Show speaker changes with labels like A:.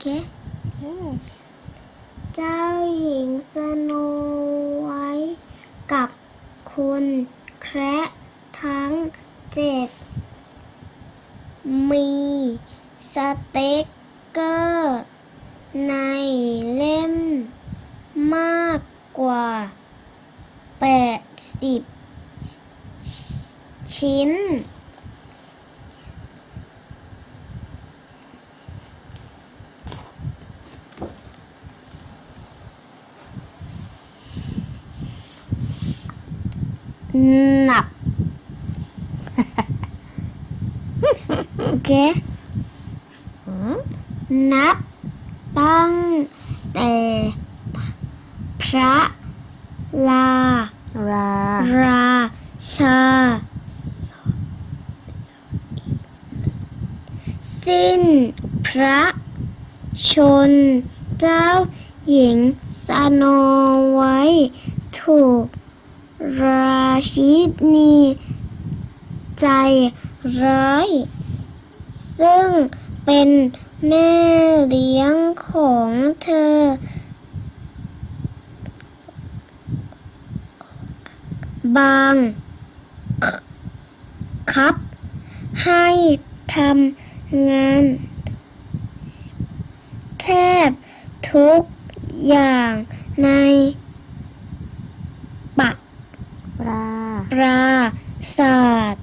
A: เค
B: yes
A: เจ้าหญิงสโนไว้กับคุณแคระทั้งเจ็ดมีสเต็กเกอร์ในเล่มมากกว่า 80 ชิ้น หนับ โอเค
B: อืม
A: นับตั้งแต่พระลา
B: รา
A: ราชา สิ้นพระชนเจ้าหญิงสโนไว้ถูก ราชินีใจร้าย ซึ่งเป็นแม่เลี้ยงของเธอ บางครับ ให้ทำงาน แทบทุกอย่างในปะ
B: รา
A: ป ราศาสตร์